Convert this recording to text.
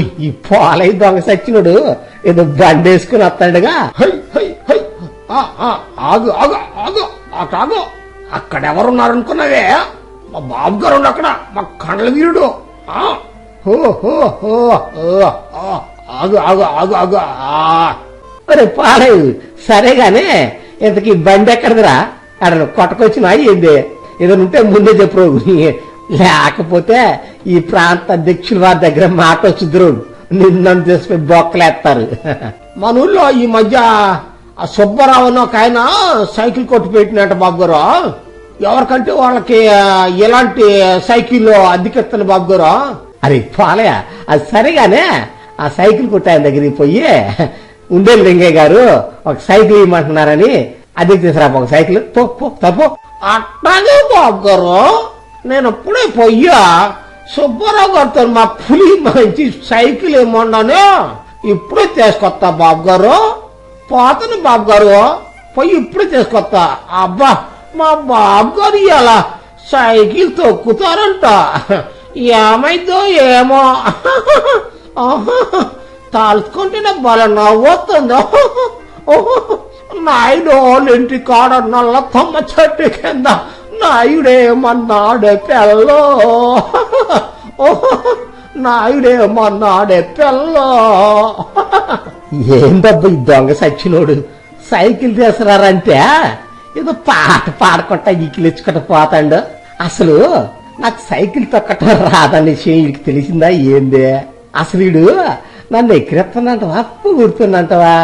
ఈ పోలై దొంగ సచ్చినుడు. ఏదో బండి వేసుకుని వస్తాడుగా ఆగు ఆగు ఆగు అటు ఆగు. అక్కడెవరున్నారనుకున్నావే? మా బాబు గారు అక్కడ మా కండల వీరుడు. ఆ, హో హో హో హో. ఆ, ఆగు ఆగు ఆగు ఆగు. ఆ, ఒరే పాలయ్య సరేగానే ఇంతకీ బండి ఎక్కడదిరా అక్కడ కొట్టకొచ్చినా ఏంది? ఏదైనా ఉంటే ముందే చెప్పు లేకపోతే ఈ ప్రాంత అధ్యక్షుల వారి దగ్గర మాట వచ్చుద్రు నిన్ను తీసుకుని బొక్కలేస్తారు మన ఊళ్ళో ఈ మధ్య ఆ సుబ్బారావు అని ఒక ఆయన సైకిల్ కొట్టు పెట్టినట్టు బాబు గారు. ఎవరికంటే వాళ్ళకి ఎలాంటి ఇలాంటి సైకిల్ అద్దెకెత్తాను బాబు గారు. అరే పాలయ్య అది సరిగానే ఆ సైకిల్ కొట్టాయన దగ్గరికి పోయి ఉండేది లింగయ్య గారు ఒక సైకిల్ ఇవ్వమంటున్నారని అది తీసుకురా ఒక సైకిల్. తప్పు తప్పు. అట్లాగే బాబు గారు నేను ఇప్పుడే పోయ్యా సుబ్బారావు గారితో మా పులి మంచి సైకిల్ ఏమన్నాను ఇప్పుడే తీసుకొస్తా బాబు గారు. పోతను బాబు గారు పోయి ఇప్పుడే తీసుకొస్తా. అబ్బా మా బాబు గారు ఇలా సైకిల్ తొక్కుతారంట. ఏమైందో ఏమో. తలుచుకుంటేనే బల నవ్వుతుంది నాయుడు వాళ్ళ ఇంటి కాడ నల్ల తమ్మ చెట్టు కింద నాయుడేమన్నాడే నాయుడే నాయుడేమన్నాడే పిల్ల ఏందబ్బా ఈ దొంగ సచ్చినోడు? సైకిల్ తీసుకురారంటే ఏదో పాట పాడకుండా ఈకిలిచ్చుకుంటూ పోతాడు. అసలు నాకు సైకిల్ తొక్కటం రాదన్న విషయం వీడికి తెలిసిందా ఏంది? అసలు వీడు నన్ను ఎక్కిరెత్తున్నంటవా పూడుతున్నంటవా